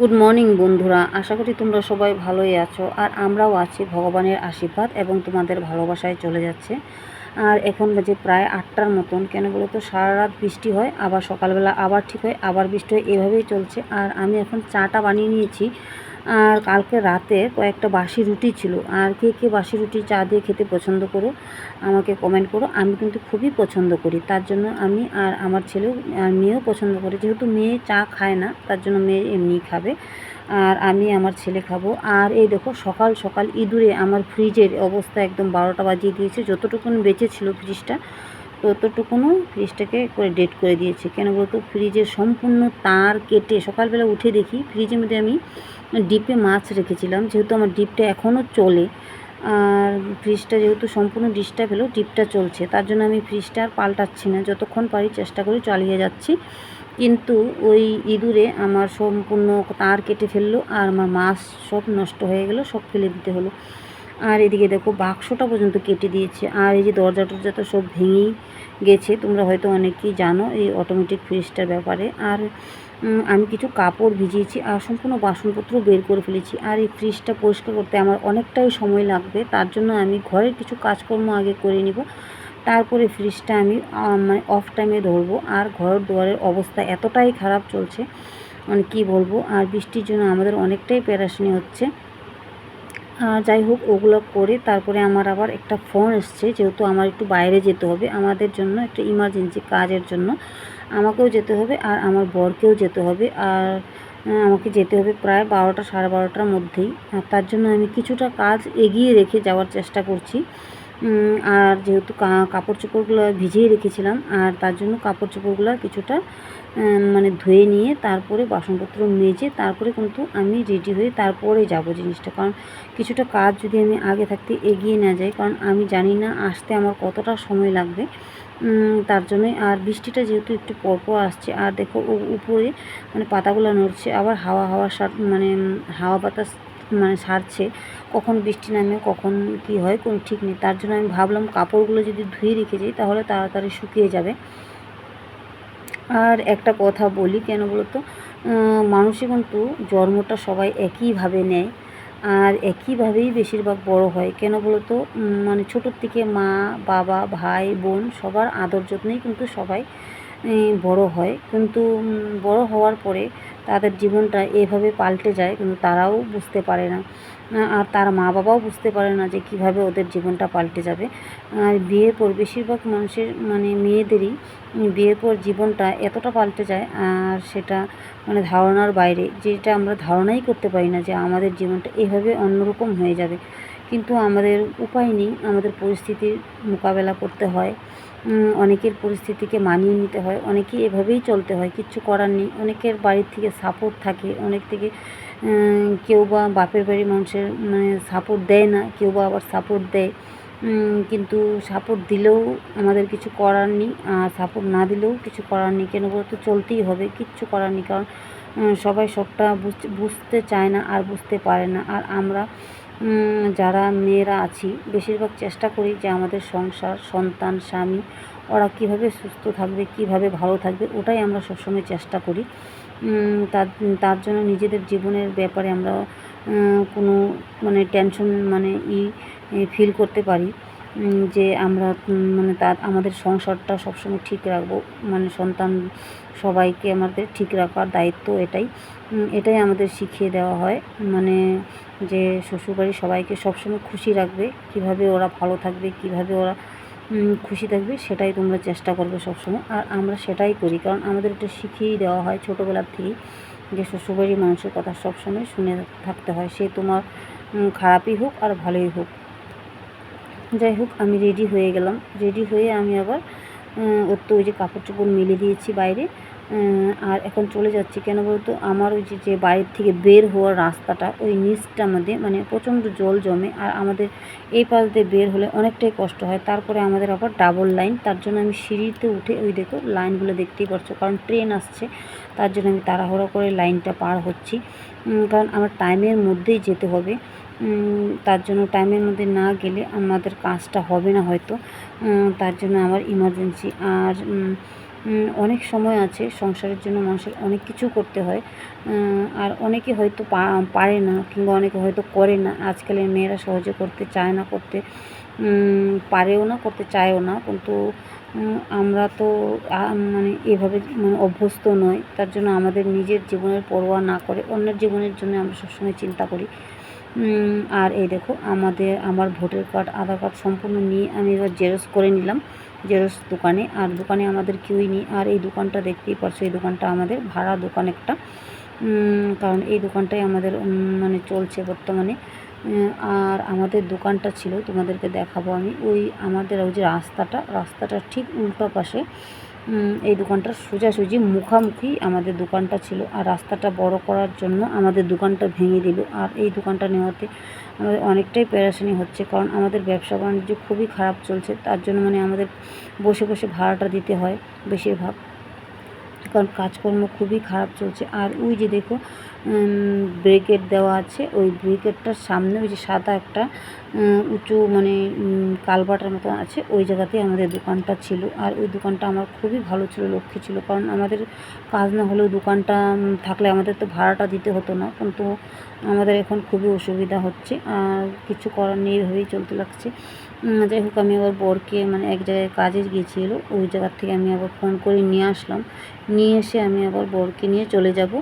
Good morning বন্ধুরা। আশা করি তোমরা সবাই ভালোই আছো, আর আমরাও আছি ভগবানের আশীর্বাদ এবং তোমাদের ভালোবাসায় চলে যাচ্ছে। আর এখন বাজে প্রায় আটটার মতন, কেন বলো তো? সারা রাত বৃষ্টি হয়, আবার সকালবেলা আবার ঠিক হয়, আবার বৃষ্টি হয়, এভাবেই চলছে। আর আমি এখন চাটা বানিয়ে নিয়েছি। আর কালকে রাতে কয়েকটা বাসি রুটি ছিল। আর কে কে বাসি রুটি চা দিয়ে খেতে পছন্দ করো, আমাকে কমেন্ট করো। আমি কিন্তু খুবই পছন্দ করি। তার জন্য আমি আর আমার ছেলেও আর মেয়েও পছন্দ করে। যেহেতু মেয়ে চা খায় না, তার জন্য মেয়ে এমনি খাবে। আর আমি আমার ছেলে খাব। আর এই দেখো, সকাল সকাল ইঁদুরে আমার ফ্রিজের অবস্থা একদম বারোটা বাজিয়ে দিয়েছে। যতটুকুন বেঁচে ছিল ফ্রিজটা ততটুকুনো ফ্রিজটাকে করে ডেট করে দিয়েছে। কেন বলতো? ফ্রিজের সম্পূর্ণ তার কেটে সকালবেলা উঠে দেখি ফ্রিজের মধ্যে আমি ডিপে মাছ রেখেছিলাম। যেহেতু আমার ডিপটা এখনও চলে, আর ফ্রিজটা যেহেতু সম্পূর্ণ ডিস্টার্ব হলো ডিপটা চলছে, তার জন্য আমি ফ্রিজটা আর পাল্টাচ্ছি না। যতক্ষণ পারি চেষ্টা করি চালিয়ে যাচ্ছি। কিন্তু ওই ইঁদুরে আমার সম্পূর্ণ তার কেটে ফেলল, আর আমার মাছ সব নষ্ট হয়ে গেলো, সব ফেলে দিতে হলো। আর এদিকে দেখো বাক্সটা পর্যন্ত কেটে দিয়েছে। আর এই যে দরজা টরজা তো সব ভেঙেই গেছে, তোমরা হয়তো অনেকেই জানো এই অটোমেটিক ফ্রিজটার ব্যাপারে। আর আমি কিছু কাপড় ভিজিয়েছি আর সম্পূর্ণ বাসনপত্র বের করে ফেলেছি। আর এই ফ্রিজটা পরিষ্কার করতে আমার অনেকটাই সময় লাগবে, তার জন্য আমি ঘরের কিছু কাজকর্ম আগে করে নিব। তারপরে ফ্রিজটা আমি মানে অফ টাইমে ধরবো। আর ঘর দুয়ারের অবস্থা এতটাই খারাপ চলছে মানে কী বলব? আর বৃষ্টির জন্য আমাদের অনেকটাই প্যারাশানি হচ্ছে। যাই হোক, ওগুলো করে তারপরে আমার আবার একটা ফোন এসছে, যেহেতু আমার একটু বাইরে যেতে হবে, আমাদের জন্য একটা ইমার্জেন্সি কাজের জন্য আমাকেও যেতে হবে আর আমার বরকেও যেতে হবে আর আমাকে যেতে হবে প্রায় বারোটা সাড়ে বারোটার মধ্যেই। আর তার জন্য আমি কিছুটা কাজ এগিয়ে রেখে যাওয়ার চেষ্টা করছি। আর যেহেতু কাপড় চোপড়গুলো ভিজিয়ে রেখেছিলাম, আর তার জন্য কাপড় চোপড়গুলো কিছুটা মানে ধুয়ে নিয়ে তারপরে বাসনপত্র মেজে তারপরে কিন্তু আমি রেডি হয়ে তারপরে যাব জিনিসটা। কারণ কিছুটা কাজ যদি আমি আগে থাকতে এগিয়ে না যাই, কারণ আমি জানি না আসতে আমার কতটা সময় লাগবে। তার জন্যই আর বৃষ্টিটা যেহেতু একটু পরপর আসছে, আর দেখো উপরে মানে পাতাগুলো নড়ছে, আবার হাওয়া হাওয়া মানে হাওয়া বাতাস মানে সারছে, কখন বৃষ্টি নামে, কখন কি হয়, কোনো ঠিক নেই। তার জন্য আমি ভাবলাম কাপড়গুলো যদি ধুয়ে রেখে যাই, তাহলে তাড়াতাড়ি শুকিয়ে যাবে। আর একটা কথা বলি, কেন বলতো? মানুষে কিন্তু জন্মটা সবাই একইভাবে নেয়, আর একইভাবেই বেশিরভাগ বড় হয়। কেন বলতো? মানে ছোটোর থেকে মা, বাবা, ভাই, বোন সবার আদর যত্নেই কিন্তু সবাই বড় হয়। কিন্তু বড় হওয়ার পরে তাদের জীবনটা এভাবে পাল্টে যায়, কিন্তু তারাও বুঝতে পারে না। আর তার মা বাবাও বুঝতে পারে না যে কীভাবে ওদের জীবনটা পাল্টে যাবে। আর বিয়ের পর বেশিরভাগ মানুষের মানে মেয়েদেরই বিয়ের পর জীবনটা এতটা পাল্টে যায়, আর সেটা মানে ধারণার বাইরে, যেটা আমরা ধারণাই করতে পারি না যে আমাদের জীবনটা এভাবে অন্যরকম হয়ে যাবে। কিন্তু আমাদের উপায় নেই, আমাদের পরিস্থিতির মোকাবেলা করতে হয়। অনেকের পরিস্থিতিকে মানিয়ে নিতে হয়, অনেকেই এভাবেই চলতে হয় কিচ্ছু করার নেই। অনেকের বাড়ির থেকে সাপোর্ট থাকে, অনেক থেকে কেউ বা বাপের বাড়ির মানুষের মানে সাপোর্ট দেয় না, কেউ বা আবার সাপোর্ট দেয়। কিন্তু সাপোর্ট দিলেও আমাদের কিছু করার নেই, আর সাপোর্ট না দিলেও কিছু করার নেই। কেন বলতো? চলতেই হবে, কিচ্ছু করার নেই, কারণ সবাই সবটা বুঝতে চায় না, আর বুঝতে পারে না। আর আমরা যারা মেয়েরা আছি, বেশিরভাগ চেষ্টা করি যে আমাদের সংসার, সন্তান, স্বামী, ওরা কীভাবে সুস্থ থাকবে, কীভাবে ভালো থাকবে, ওটাই আমরা সবসময় চেষ্টা করি। তার তার জন্য নিজেদের জীবনের ব্যাপারে আমরা কোনো মানে টেনশন মানে ই ফিল করতে পারি। যে আমরা মানে তার, আমাদের সংসারটা সবসময় ঠিক রাখব মানে সন্তান সবাইকে আমাদের ঠিক রাখার দায়িত্ব এটাই। এটাই আমাদের শিখিয়ে দেওয়া হয় মানে যে শ্বশুরবাড়ির সবাইকে সবসময় খুশি রাখবে, কীভাবে ওরা ভালো থাকবে, কীভাবে ওরা খুশি থাকবে, সেটাই তোমরা চেষ্টা করবে সবসময়। আর আমরা সেটাই করি, কারণ আমাদের এটা শিখিয়েই দেওয়া হয় ছোটোবেলার থেকেই, যে শ্বশুরবাড়ির মানুষের কথা সবসময় শুনে থাকতে হয়, সে তোমার খারাপই হোক আর ভালোই হোক। যাই হোক, আমি রেডি হয়ে গেলাম। রেডি হয়ে আমি আবার ওর তো ওই যে কাপড় চোপড় মেলে দিয়েছি বাইরে। আর এখন চলে যাচ্ছি কেন বলতো? আমার ওই যে বাড়ির থেকে বের হওয়ার রাস্তাটা, ওই নিচটার মধ্যে মানে প্রচণ্ড জল জমে। আর আমাদের এই পাশ দিয়ে বের হলে অনেকটাই কষ্ট হয়। তারপরে আমাদের আবার ডাবল লাইন তার জন্য আমি সিঁড়িতে উঠে ওই দেখো লাইনগুলো দেখতেই পারছ, কারণ ট্রেন আসছে। তার জন্য আমি তাড়াহুড়ো করে লাইনটা পার হচ্ছি। কারণ আমার টাইমের মধ্যেই যেতে হবে। তার জন্য টাইমের মধ্যে না গেলে আমাদের কাজটা হবে না হয়তো। তার জন্য আমার ইমার্জেন্সি আর অনেক সময় আছে সংসারের জন্য মানুষের অনেক কিছু করতে হয়। আর অনেকে হয়তো পারে না কিংবা অনেকে হয়তো করে না। আজকালের মেয়েরা সহজে করতে চায় না করতে। পারেও না, করতে চায়ও না। কিন্তু আমরা তো মানে এভাবে মানে অভ্যস্ত নয়। তার জন্য আমাদের নিজের জীবনের পরোয়া না করে অন্যের জীবনের জন্য আমরা সবসময় চিন্তা করি। আর এই দেখো, আমাদের, আমার ভোটার কার্ড, আধার কার্ড সম্পূর্ণ নিয়ে আমি এবার জেরক্স করে নিলাম, জেরক্স দোকানে, আর দোকানে আমাদের কেউই নেই, আর এই দোকানটা দেখতেই পারছ, এই দোকানটা আমাদের ভাড়া দোকান একটা কারণ এই দোকানটাই আমাদের মানে চলছে বর্তমানে আর আমাদের দোকানটা ছিল, তোমাদেরকে দেখাবো আমি, ওই আমাদের ওই যে রাস্তাটা রাস্তাটা ঠিক উল্টো পাশে এই দোকানটা সোজাসুজি মুখামুখি আমাদের দোকানটা ছিল আর রাস্তাটা বড় করার জন্য আমাদের দোকানটা ভেঙে দিল। আর এই দোকানটা নেওয়াতে আমাদের অনেকটাই প্যারাসানি হচ্ছে কারণ আমাদের ব্যবসা বাণিজ্য খুবই খারাপ চলছে। তার জন্য মানে আমাদের বসে বসে ভাড়াটা দিতে হয় বেশিরভাগ। কারণ কাজকর্ম খুবই খারাপ চলছে। আর ওই যে দেখো ব্রেকেট দেওয়া আছে, ওই ব্রেকেটটার সামনে ওই যে সাদা একটা উঁচু মানে কালবাটার মতো আছে, ওই জায়গাতেই আমাদের দোকানটা ছিল। আর ওই দোকানটা আমার খুবই ভালো ছিল লক্ষ্যে ছিল। কারণ আমাদের কাজ না হলেও দোকানটা থাকলে আমাদের তো ভাড়াটা দিতে হতো না। কিন্তু আমাদের এখন খুবই অসুবিধা হচ্ছে, আর কিছু করার নেই এভাবেই চলতে লাগছে। যাই হোক, আমি আবার বরকে মানে এক জায়গায় কাজে গিয়েছিল, ওই জায়গার থেকে আমি আবার ফোন করে নিয়ে আসলাম। নিয়ে এসে আমি আবার বরকে নিয়ে চলে যাব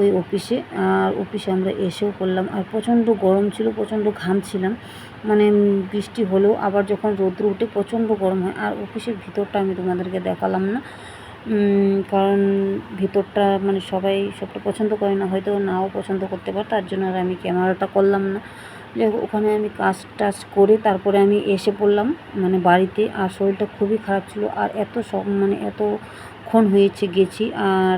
ওই অফিসে আর অফিসে আমরা এসেও করলাম আর প্রচণ্ড গরম ছিল, প্রচণ্ড ঘাম ছিলাম। মানে বৃষ্টি হলেও আবার যখন রৌদ্র উঠে প্রচণ্ড গরম হয়। আর অফিসের ভিতরটা আমি তোমাদেরকে দেখালাম না। কারণ ভিতরটা মানে সবাই সবটা পছন্দ করে না, হয়তো নাও পছন্দ করতে পারে, তার জন্য আর আমি ক্যামেরাটা করলাম না। ওখানে আমি কাজ টাজ করে তারপরে আমি এসে পড়লাম। মানে বাড়িতে আর শরীরটা খুবই খারাপ ছিল আর এত সব মানে এতক্ষণ হয়েছে গেছি আর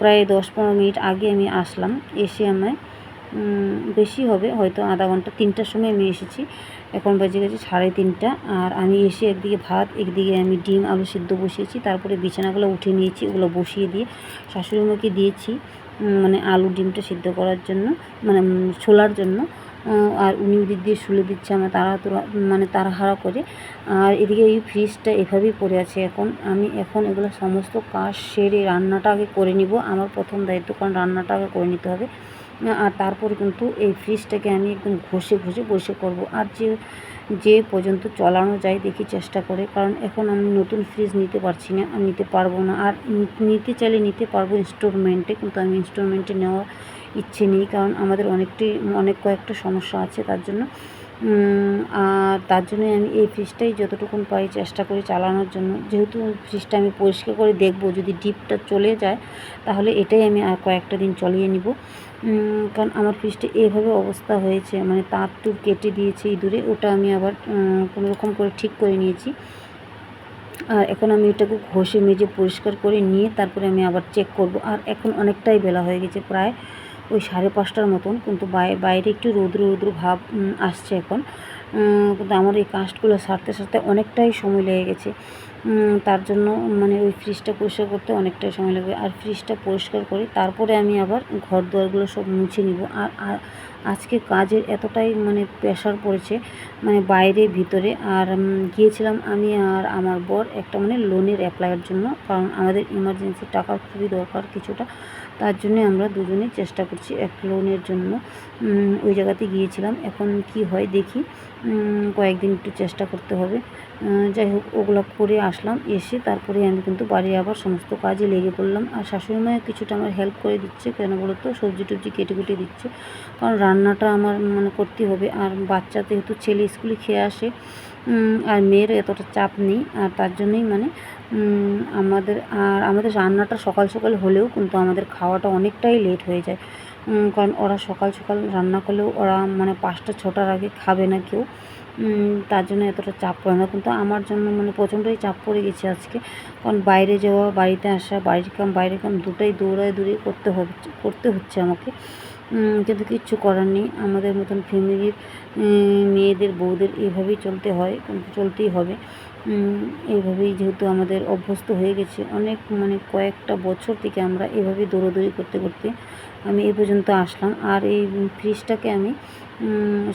প্রায় দশ পনেরো মিনিট আগে আমি আসলাম এসে আমায়। বেশি হবে, হয়তো আধা ঘণ্টা, তিনটার সময় আমি এসেছি। এখন বাজে গেছে সাড়ে তিনটা আর আমি এসে একদিকে ভাত, একদিকে আমি ডিম, আলু সিদ্ধ বসিয়েছি। তারপরে বিছানাগুলো উঠে নিয়েছি, ওগুলো বসিয়ে দিয়ে শাশুড়ি মাকে দিয়েছি মানে আলু ডিমটা সিদ্ধ করার জন্য মানে ছোলার জন্য। আর উনি ওদিক দিয়ে শুলে দিচ্ছে আমার তাড়াতাড়া মানে তাড়াহাড়া করে, আর এদিকে এই ফ্রিজটা এভাবেই পড়ে আছে এখন। আমি এখন এগুলো সমস্ত কাজ সেরে রান্নাটা আগে করে নিব, আমার প্রথম দায়িত্ব, কারণ রান্নাটা আগে করে নিতে হবে। আর তারপরে কিন্তু এই ফ্রিজটাকে আমি একদম ঘষে ঘষে বসে করব। আর যে যে পর্যন্ত চলানো যায় দেখি চেষ্টা করে, কারণ এখন আমি নতুন ফ্রিজ নিতে পারছি না, আর নিতে পারব না। আর নিতে চাইলে নিতে পারব ইনস্টলমেন্টে কিন্তু আমি ইনস্টলমেন্টে নেওয়ার ইচ্ছে নেই কারণ আমাদের অনেকটি অনেক কয়েকটা সমস্যা আছে তার জন্য। আর তার জন্যই আমি এই ফ্রিজটাই যতটুকুন পারি চেষ্টা করি চালানোর জন্য। যেহেতু ফ্রিজটা আমি পরিষ্কার করে দেখব যদি ডিপটা চলে যায় তাহলে এটাই আমি আর কয়েকটা দিন চলিয়ে নিব। কারণ আমার ফ্রিজটা এভাবে অবস্থা হয়েছে মানে তার তুর কেটে দিয়েছে ইঁদুরে ওটা আমি আবার উম, কোনো রকম করে ঠিক করে নিয়েছি। আর এখন আমি এটাকে ঘষে মেজে পরিষ্কার করে নিয়ে তারপরে আমি আবার চেক করব। আর এখন অনেকটাই বেলা হয়ে গেছে প্রায় ওই সাড়ে পাঁচটার মতন কিন্তু বাই- বাইরে একটু রৌদ্র রৌদ্র ভাব আসছে এখন। কিন্তু আমার এই কাস্টগুলো সারতে সারতে অনেকটাই সময় লেগে গেছে। তার জন্য মানে ওই ফ্রিজটা পরিষ্কার করতে অনেকটাই সময় লাগবে আর ফ্রিজটা পরিষ্কার করি, তারপরে আমি আবার ঘর দুয়ারগুলো সব মুছে নিব। আর আজকে কাজের এতটাই মানে প্রেশার পড়েছে মানে বাইরে, ভিতরে। আর গিয়েছিলাম আমি আর আমার বর একটা মানে লোনের অ্যাপ্লাইয়ের জন্য, কারণ আমাদের ইমার্জেন্সি টাকা খুবই দরকার কিছুটা। তার জন্য আমরা দুজনেই চেষ্টা করছি এক লোনের জন্য। ওই জায়গাতে গিয়েছিলাম, এখন কি হয় দেখি। কয়েকদিন একটু চেষ্টা করতে হবে। যাই হোক, ওগুলো করে আসলাম, এসে তারপরে আমি কিন্তু বাড়ি আবার সমস্ত কাজে লেগে পড়লাম। আর শাশুড়ি মায়ের কিছুটা আমার হেল্প করে দিচ্ছে, কেন বলো তো? সবজি টবজি কেটে কুটে দিচ্ছে। কারণ রান্নাটা আমার মানে করতে হবে। আর বাচ্চা যেহেতু ছেলে স্কুলে খেয়ে আসে আর মেয়ের এতটা চাপ নেই, আর তার জন্যই মানে আমাদের, আর আমাদের রান্নাটা সকাল সকাল হলেও কিন্তু আমাদের খাওয়াটা অনেকটাই লেট হয়ে যায়। কারণ ওরা সকাল সকাল রান্না করলেও ওরা মানে পাঁচটা, ছটার আগে খাবে না কেউ। তার জন্য এতটা চাপ পড়ে না। কিন্তু আমার জন্য মানে প্রচণ্ডই চাপ পড়ে গেছে আজকে। কারণ বাইরে যাওয়া, বাড়িতে আসা বাড়ির কাম বাইরের কাম দুটাই দৌড়ায় দৌড়িয়ে করতে হচ্ছে করতে হচ্ছে আমাকে। কিন্তু কিচ্ছু করার নেই। আমাদের মতন ফ্যামিলির মেয়েদের, বউদের এইভাবেই চলতে হয় কিন্তু চলতেই হবে। এইভাবেই যেহেতু আমাদের অভ্যস্ত হয়ে গেছে, অনেক মানে কয়েকটা বছর থেকে আমরা এভাবেই দৌড়াদৌড়ি করতে করতে আমি এই পর্যন্ত আসলাম। আর এই ফ্রিজটাকে আমি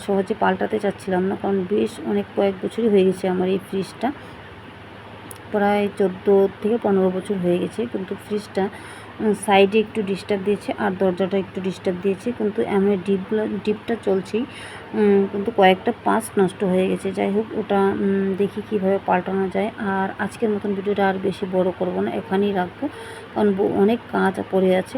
সহজে পাল্টাতে চাচ্ছিলাম না, কারণ বেশ অনেক কয়েক বছরই হয়ে গেছে আমার এই ফ্রিজটা। প্রায় চোদ্দ থেকে পনেরো বছর হয়ে গেছে, কিন্তু ফ্রিজটা সাইডে একটু ডিস্টার্ব দিয়েছে আর দরজাটা একটু ডিস্টার্ব দিয়েছে, কিন্তু এমনি ডিপগুলো ডিপটা চলছেই কিন্তু কয়েকটা পাঁচ নষ্ট হয়ে গেছে। যাই হোক, ওটা দেখি কীভাবে পাল্টানো যায়। আর আজকের মতন ভিডিওটা আর বেশি বড় করব না, এখানেই রাখব, কারণ অনেক কাজ পড়ে আছে।